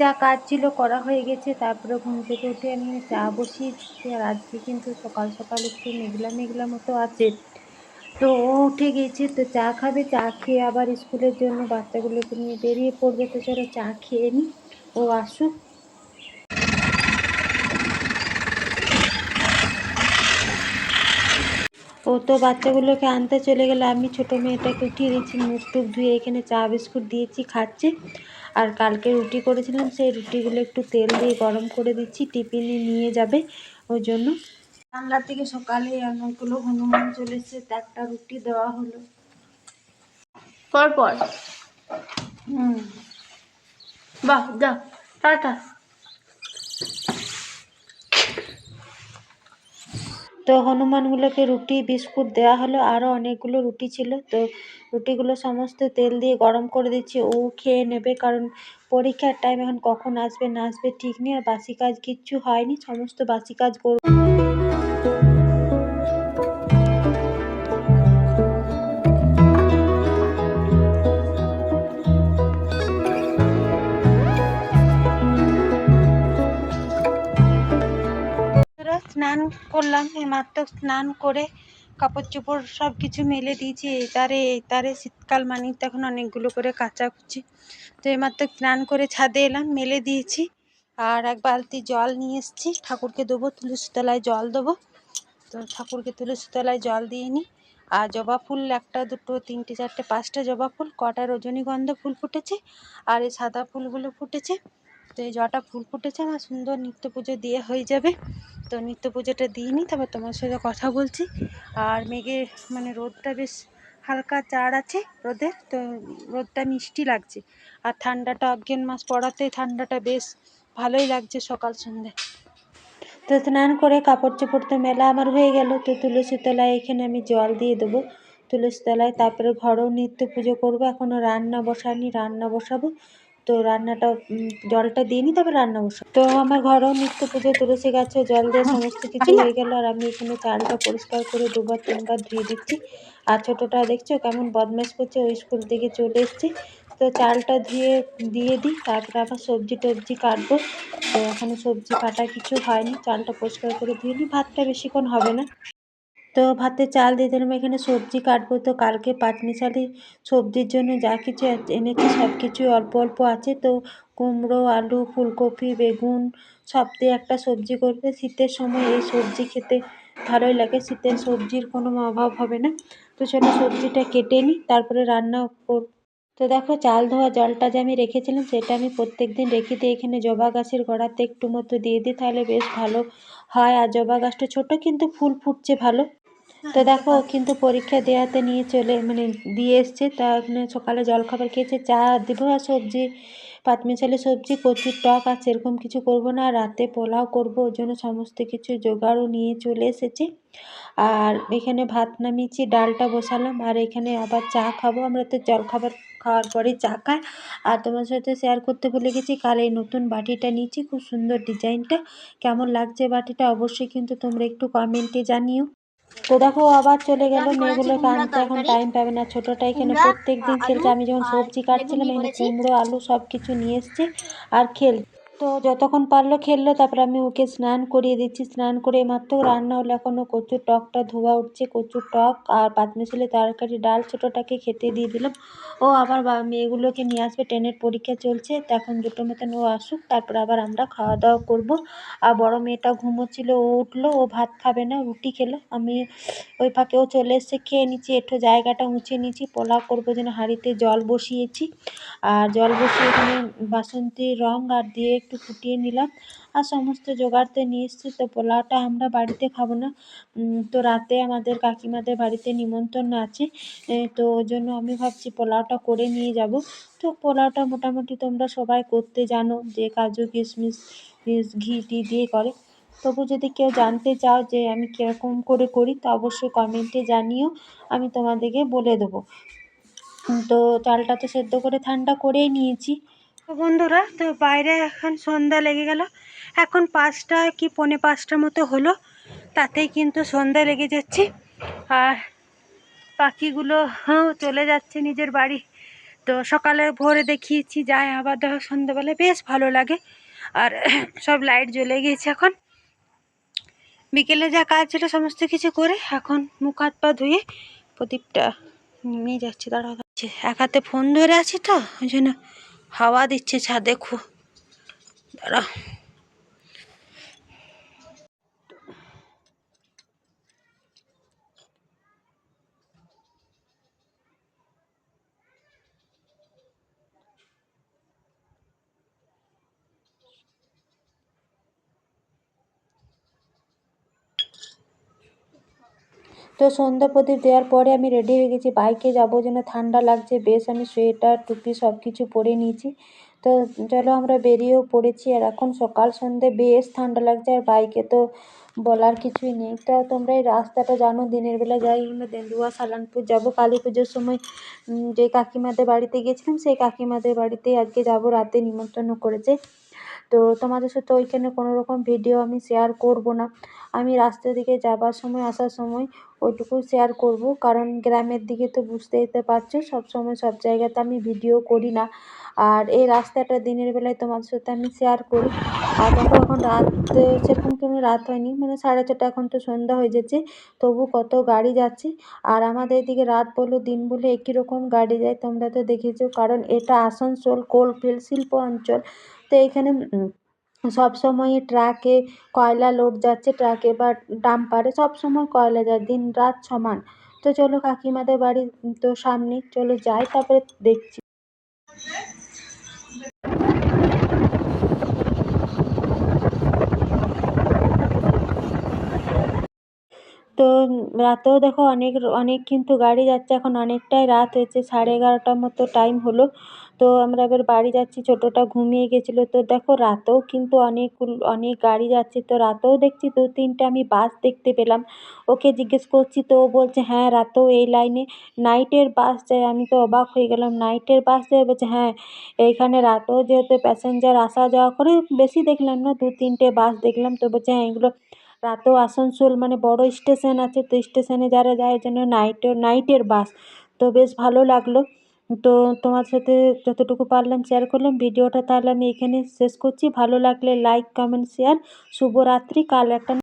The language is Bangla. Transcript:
যা কাজ ছিল করা হয়ে গেছে, তারপরে ঘুম থেকে উঠে আমি চা বসিয়েছি আর আজকে কিন্তু সকাল সকাল একটু মেঘলা মেঘলা মতো আছে। তো ও উঠে গেছে, তো চা খাবে। চা খেয়ে আবার স্কুলের জন্য বাচ্চাগুলোকে নিয়ে বেরিয়ে পড়বে। তো চলো চা খেয়ে নিই ও আসুক। ও তো বাচ্চাগুলোকে আনতে চলে গেলে। আমি ছোটো মেয়েটাকে উঠিয়ে দিয়েছি, মুখ টুক ধুয়ে এখানে চা বিস্কুট দিয়েছি, খাচ্ছে। আর কালকে রুটি করেছিলাম সেই রুটিগুলো একটু তেল দিয়ে গরম করে দিচ্ছি টিফিনে নিয়ে যাবে ওই জন্য। রান্নার থেকে সকালে অনেকগুলো হনুমান চলে এসছে একটা রুটি দেওয়া হলো। পরপর? পর হুম। বাহ যা টাটা। তো হনুমানগুলোকে রুটি, বিস্কুট দেওয়া হলো। আরও অনেকগুলো রুটি ছিল। তো রুটিগুলো সমস্ত তেল দিয়ে গরম করে দিচ্ছি। ও খেয়ে নেবে কারণ পরীক্ষার টাইম এখন কখন আসবে না আসবে ঠিক নেই। আর বাসি কাজ কিচ্ছু হয়নি। সমস্ত বাসি কাজ করব স্নান করলাম এইমাত্র স্নান করে কাপড় চোপড় সব কিছু মেলে দিয়েছি। তারে তারে শীতকাল মানে তো এখন অনেকগুলো করে কাচাকুচি তো এইমাত্র স্নান করে ছাদে এলাম, মেলে দিয়েছি। আর এক বালতি জল নিয়ে এসেছি, ঠাকুরকে দেবো তুলসী তলায় জল দেবো। তো ঠাকুরকে তুলসী তলায় জল দিয়ে নিই। আর জবা ফুল একটা, দুটো, তিনটে, চারটে, পাঁচটা জবা ফুল, কটা রজনীগন্ধা ফুল ফুটেছে। আর এই সাদা ফুলগুলো ফুটেছে। তো এই জটা ফুল ফুটেছে, আমার সুন্দর নিত্য পুজো দিয়ে হয়ে যাবে। তো নিত্য পুজোটা দিয়ে নিই তারপর তোমার সাথে কথা বলছি। আর মেঘের মানে রোদটা বেশ হালকা চার আছে রোদের, তো রোদটা মিষ্টি লাগছে। আর ঠান্ডাটা অজ্ঞান মাস পড়াতে ঠান্ডাটা বেশ ভালোই লাগছে সকাল সন্ধ্যে। তো স্নান করে কাপড় চোপড় তো মেলা আমার হয়ে গেল, তো তুলসী তলায় এখানে আমি জল দিয়ে দেবো। তুলসী তলায় তারপরে ঘরেও নিত্য পুজো করব এখনও রান্না বসাইনি, রান্না বসাবো। তো রান্নাটা জলটা দিয়ে নিই তারপর রান্না বসাবো তো আমার ঘরেও নিত্য পুজো, তুলসী গাছে জল দিয়ে সমস্ত কিছু হয়ে গেল। আর আমি এখানে চালটা পরিষ্কার করে দুবার, তিনবার ধুয়ে দিচ্ছি। আর ছোটোটা দেখছ কেমন বদমাশ করছে ওই স্কুল থেকে চলে এসেছি। তো চালটা ধুয়ে, দিয়ে দিই, তারপরে আবার সবজি টবজি কাটবো। তো এখনও সবজি কাটা কিছু হয়নি, চালটা পরিষ্কার করে ধুয়ে নিই ভাতটা বেশিক্ষণ হবে না। তো ভাতে চাল দিয়ে দিলাম। এখানে সবজি কাটবো। তো কালকে পাটনি পাটমিশালি সবজির জন্য যা কিছু এনেছি সব কিছুই অল্প অল্প আছে। তো কুমড়ো, আলু, ফুলকপি, বেগুন সব দিয়ে একটা সবজি করবে। শীতের সময় এই সবজি খেতে ভালোই লাগে। শীতের সবজির কোনো অভাব হবে না। তো সেটা সবজিটা কেটে নিই, তারপরে রান্না কর, তো দেখো চাল ধোয়া জলটা যে আমি রেখেছিলাম সেটা আমি প্রত্যেক দিন রেখে দিই এখানে জবা গাছের গোড়াতে একটু মতো দিয়ে দিই। তাহলে বেশ ভালো হয়। আর জবা গাছটা ছোটো কিন্তু ফুল ফুটছে ভালো। তো দেখো, কিন্তু পরীক্ষা দেওয়াতে নিয়ে চলে মানে দিয়ে এসছে। তা এখানে সকালে জলখাবার খেয়েছে, চা দেবো আর সবজি পাতমিশালি সবজি, কচুর টক আর সেরকম কিছু করব না। আর রাতে পোলাও করব, ওর জন্য সমস্ত কিছু জোগাড়ও নিয়ে চলে এসেছি। আর এখানে ভাত নামিয়েছি, ডালটা বসালাম। আর এখানে আবার চা খাব। আমরা তো জলখাবার খাওয়ার পরেই চা খাই। আর তোমার সাথে শেয়ার করতে ভুলে গেছি, কাল এই নতুন বাটিটা নিয়েছি, খুব সুন্দর ডিজাইনটা। কেমন লাগছে বাটিটা অবশ্যই কিন্তু তোমরা একটু কমেন্টে জানিও। তো দেখো আবার চলে গেল মেয়েগুলো কানতে এখন টাইম পাবে না। ছোটোটা এখানে প্রত্যেক দিন খেলছে। আমি যখন সবজি কাটছিলাম এখানে কুমড়ো আলু সব কিছু নিয়ে এসছি। আর খেল তো যতক্ষণ পারল খেললো, তারপর আমি ওকে স্নান করিয়ে দিচ্ছি। স্নান করে মাত্র রান্না হলো এখনও কচুর টকটা ধোয়া উঠছে, কচুর টক আর পাতমিশালি তরকারি, ডাল ছোটোটাকে খেতে দিয়ে দিলাম। ও আবার মেয়েগুলোকে নিয়ে আসবে, ট্রেনের পরীক্ষা চলছে। এখন দুটো মতন ও আসুক, তারপর আবার আমরা খাওয়া দাওয়া করব। আর বড় মেয়েটা ঘুমোচ্ছিল, ও উঠল, ও ভাত খাবে না, রুটি খেলো। আমি ওই ফাঁকে ও চলে এসছে, খেয়ে নিচ্ছি, একটু জায়গাটা মুছে নিয়েছি পোলাও করব যেন হাঁড়িতে জল বসিয়েছি। আর জল বসিয়ে এখানে বাসন্তী রং আর দিয়ে একটু ফুটিয়ে নিলাম। আর সমস্ত জোগাড়তে নিয়ে এসছি। তো পোলাওটা আমরা বাড়িতে খাব না। তো রাতে আমাদের কাকিমাদের বাড়িতে নিমন্ত্রণ আছে। তো ওই জন্য আমি ভাবছি পোলাওটা করে নিয়ে যাব। তো পোলাওটা মোটামুটি তোমরা সবাই করতে জানো যে কাজু কিশমিশ ঘি, টি দিয়ে করে। তবু যদি কেউ জানতে চাও যে আমি কীরকম করে করি, তো অবশ্যই কমেন্টে জানিও। আমি তোমাদেরকে বলে দেবো। তো চালটা তো সেদ্ধ করে ঠান্ডা করেই নিয়েছি। বন্ধুরা, তো বাইরে এখন সন্ধ্যা লেগে গেল। এখন পাঁচটা কি পৌনে পাঁচটার মতো হলো, তাতেই কিন্তু সন্ধ্যা লেগে যাচ্ছে। আর পাখিগুলো হ্যাঁ চলে যাচ্ছে নিজের বাড়ি। তো সকালে ভোরে দেখিয়েছি, যাই আবার দেখো সন্ধ্যাবেলায় বেশ ভালো লাগে। আর সব লাইট জ্বলে গিয়েছে এখন। বিকেলে যা কাজ ছিল সমস্ত কিছু করে এখন মুখ হাত পা ধুয়ে প্রদীপটা নিয়ে যাচ্ছে দাঁড়া এক হাতে ফোন ধরে আছি তো, ওই জন্য হাওয়া দিচ্ছে ছাদে খু দাঁড়া। তো সন্ধ্যা প্রদীপ দেওয়ার পরে আমি রেডি হয়ে গেছি। বাইকে যাব যেন ঠান্ডা লাগছে, বেশ আমি সোয়েটার টুপি সব কিছু পরে নিয়েছি। তো চলো আমরা বেরিয়েও পড়েছি আর এখন সকাল সন্ধে, বেশ ঠান্ডা লাগছে আর বাইকে তো বলার কিছুই নেই। তো তোমরা এই রাস্তাটা জানো, দিনের বেলা যাই আমরা দেন্দুয়া সালানপুর যাব। কালী পুজোর সময় যে কাকিমাদের বাড়িতে গেছিলাম, সেই কাকিমাদের বাড়িতেই আজকে যাব। রাতে নিমন্ত্রণ করেছে। তো তোমাদের সাথে ওইখানে কোনো রকম ভিডিও আমি শেয়ার করব না। আমি রাস্তা দিকে যাবার সময়, আসার সময় ওইটুকু শেয়ার করব। কারণ গ্রামের দিকে তো বুঝতেই তো পারছ, সব সময় সব জায়গাতে আমি ভিডিও করি না। আর এই রাস্তাটা দিনের বেলায় তোমাদের সাথে আমি শেয়ার করি। আর দেখো এখন রাত, সেরকম কোনো রাত হয়নি। মানে সাড়ে ছটা এখন তো সন্ধ্যা হয়ে যাচ্ছে, তবু কত গাড়ি যাচ্ছে। আর আমাদের এদিকে রাত বলো, দিন বলে, একই রকম গাড়ি যায়, তোমরা তো দেখেছ। কারণ এটা আসানসোল কোলফিল্ড শিল্প অঞ্চল। তো এখানে সব সময় ট্রাকে কয়লা লোড যাচ্ছে, ট্রাকে বা ডাম্পারে সব সময় কয়লা যায়, দিন রাত সমান। তো চলো কাকিমাদের বাড়ি তো সামনে চলো যাই, তারপরে দেখছি। তো রাতেও দেখো অনেক অনেক কিন্তু গাড়ি যাচ্ছে। এখন অনেকটাই রাত হয়েছে, সাড়ে এগারোটার মতো টাইম হলো। তো আমরা এবার বাড়ি যাচ্ছি, ছোটোটা ঘুমিয়ে গেছিল। তো দেখো রাতেও কিন্তু অনেক অনেক গাড়ি যাচ্ছে। তো রাতেও দেখছি দু তিনটে আমি বাস দেখতে পেলাম। ওকে জিজ্ঞেস করছি, তো ও বলছে হ্যাঁ রাতেও এই লাইনে নাইটের বাস যায় আমি তো অবাক হয়ে গেলাম। নাইটের বাস যায় বলছে হ্যাঁ এইখানে রাতেও যেহেতু প্যাসেঞ্জার আসা যাওয়া করে, বেশি দেখলাম না, দু তিনটে বাস দেখলাম। তো বলছে হ্যাঁ এগুলো রাতেও আসানসোল মানে বড় স্টেশন আছে, তো স্টেশনে যারা যায় যেন নাইটের নাইটের বাস তো বেশ ভালো লাগল। তো তোমার সাথে যতটুকু পারলাম শেয়ার করলাম। ভিডিওটা তাহলে আমি এখানে শেষ করছি। ভালো লাগলে লাইক কমেন্ট শেয়ার শুভরাত্রি। কাল একটা